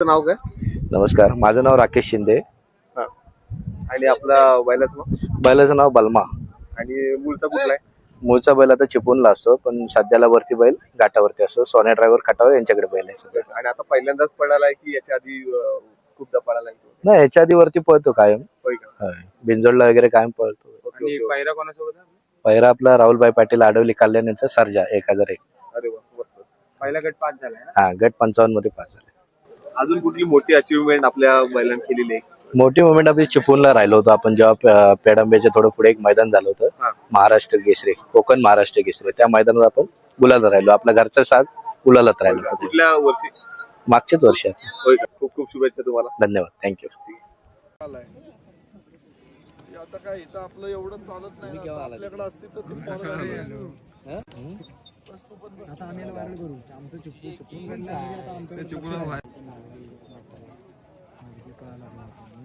तुमचं नाव काय? नमस्कार माझं नाव राकेश शिंदे. हा. आणि आपला बैलाचं नाव? बैलाचं नाव बलमा. आणि मूळचा कुठला आहे? मूळचा बैल आता चिपळूणला असतो पण सध्याला वरती बैल घाटावरती असतो. सोन्या ड्रायव्हर खटाव यांच्याकडे बैल आहे सध्या. आणि आता पहिल्यांदाच पळाला आहे की याच्या आधी अं, खूपदा पळाला आहे? नाही याच्या आधी वरती पळतो कायम. होय का? होय. बिंजोडला वगैरे कायम पळतो. Okay, okay, okay. पायरा कोणासोबत आहे? पहिला आपला राहुलभाई पाटील आडवली कल्याण यांचा सर्जा एक हजार एक. अरे वा मस्त. पहिला गट पाच झालाय ना? हा गट पंचावन्नमध्ये पास झाले. अजून कुठली मोठी अचिव्हमेंट आपल्या बैलांनी केलेली आहे? मोठी मुवमेंट आपली चिपळूणला राहिलो होतो. आपण जेव्हा पेडंबेच्या थोडं पुढे एक मैदान झालं. होतं. महाराष्ट्र केसरी कोकण महाराष्ट्र केसरी. त्या मैदानात आपण गुलाला राहिलो. आपला घरचा साथ गुलालात राहिलो. होतो कुठल्या वर्षी? मागच्याच वर्षात होय का? खूप खूप शुभेच्छा तुम्हाला. धन्यवाद. थँक्यू आता काय इथं आपलं एवढं चालत नाही ना. आपल्याकडे असते तर ती पोरं-